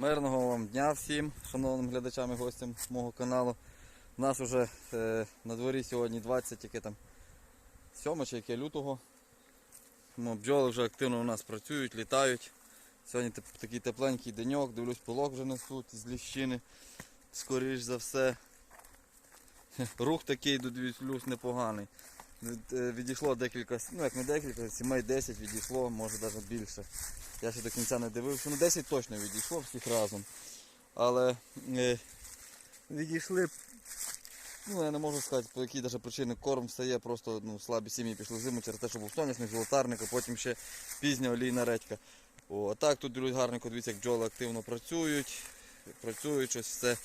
Мирного вам дня всім, шановним глядачам і гостям мого каналу. У нас вже е, на дворі сьогодні 20, яке там 7 чи яке лютого. Ну, бджоли вже активно у нас працюють, літають. Сьогодні такий тепленький деньок, дивлюсь, пилок вже несуть з ліщини. Скоріш за все. Рух такий дивлюсь непоганий. Від- е, Відійшло декілька, ну як не декілька, сімей 10 відійшло, може навіть більше. Я ще до кінця не дивився. Ну 10 точно відійшло всіх разом. Але е, відійшли, ну я не можу сказати, по якій навіть причині корм стає, просто ну, слабі сім'ї пішли в зиму через те, що був соняшник, золотарник, а потім ще пізня олійна редька. О, а так тут друзі, гарненько, дивіться, як бджоли активно працюють, працюють, щось все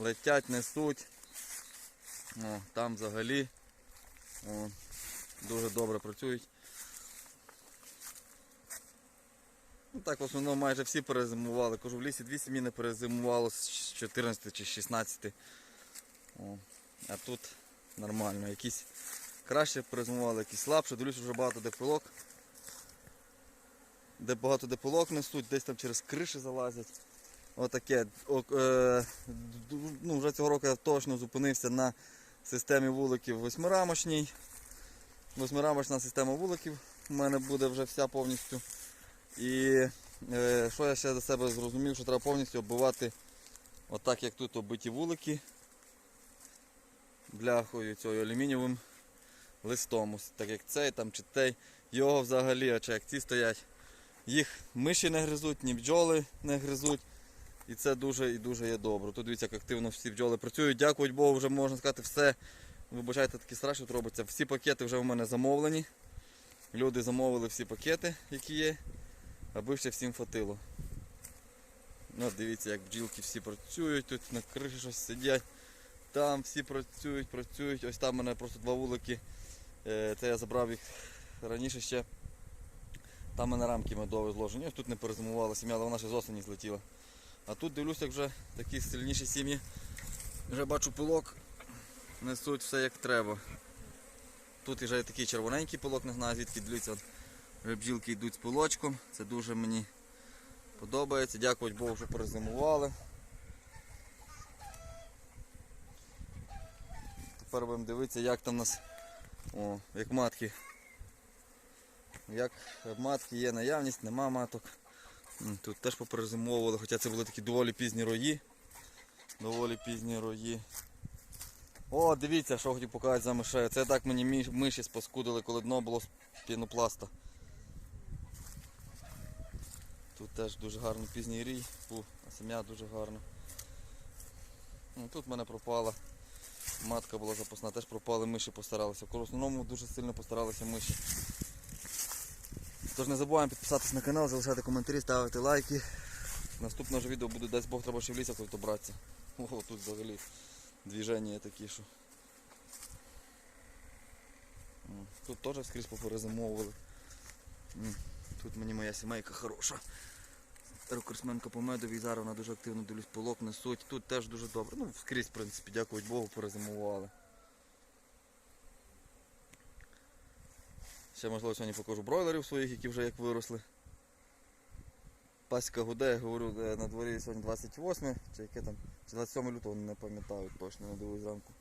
летять, несуть. О, там взагалі о, дуже добре працюють. Ну так, в основному майже всі перезимували. Кажу, в лісі дві сім'ї не перезимувало з 14 чи 16. О, а тут нормально. Якісь краще перезимували, якісь слабше. Дивлюсь, вже багато де пилок. Де багато де пилок несуть, десь там через криші залазять. Отаке. О, е, ну, вже цього року я точно зупинився на системі вуликів восьмирамочній. Восьмирамочна система вуликів у мене буде вже вся повністю. І е, що я ще за себе зрозумів, що треба повністю оббивати отак, як тут оббиті вулики бляхою цією алюмінієвим листом. Так як цей там чи той. Його взагалі, а чи як ці стоять, їх миші не гризуть, ні бджоли не гризуть. І це дуже і дуже є добре. Тут дивіться, як активно всі бджоли працюють. Дякувати Богу, вже можна сказати, все. Вибачайте, такі страшно робиться. Всі пакети вже в мене замовлені. Люди замовили всі пакети, які є, аби ще всім хватило. Ну, дивіться, як бджілки всі працюють, тут на криші щось сидять. Там всі працюють, працюють. Ось там в мене просто два вулики. Е, Це я забрав їх раніше ще. Там в мене рамки медові зложені. Ось тут не перезимувала сім'я, але вона ще з осені злетіла. А тут дивлюся, як вже такі сильніші сім'ї. Вже бачу пилок, несуть все як треба. Тут вже такий червоненький пилок, не знаю звідки дивіться. от Вже бджілки йдуть з пилочком. Це дуже мені подобається. Дякувати Богу, що перезимували. Тепер будемо дивитися, як там у нас о, як матки. Як матки є наявність, нема маток. Тут теж поперезимовували, хоча це були такі доволі пізні рої. Доволі пізні рої. О, дивіться, що хотів показати за мишею. Це так мені миші спаскудили, коли дно було з пінопласта. Тут теж дуже гарний пізній рій, Фу, а сім'я дуже гарна. Ну, Тут в мене пропала. Матка була запасна, теж пропали, миші постаралися. В основному дуже сильно постаралися миші. Тож не забуваємо підписатись на канал, залишати коментарі, ставити лайки. Наступне вже відео буде дасть Бог треба ще в лісі то братися. Ого, тут взагалі движення такі, що. Тут теж скрізь поперезимовували. Тут мені моя сімейка хороша. Рекордсменка по медовій, зараз вона дуже активно дивлюсь, полок несуть. Тут теж дуже добре. Ну, скрізь, в принципі, дякувати Богу, перезимували. Ще можливо сьогодні покажу бройлерів своїх, які вже як виросли. Паська гуде, я говорю, е, на дворі сьогодні 28, чи яке там, чи 27 лютого не пам'ятаю точно, не дивлюсь зранку.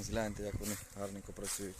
Згляньте, як вони гарненько працюють.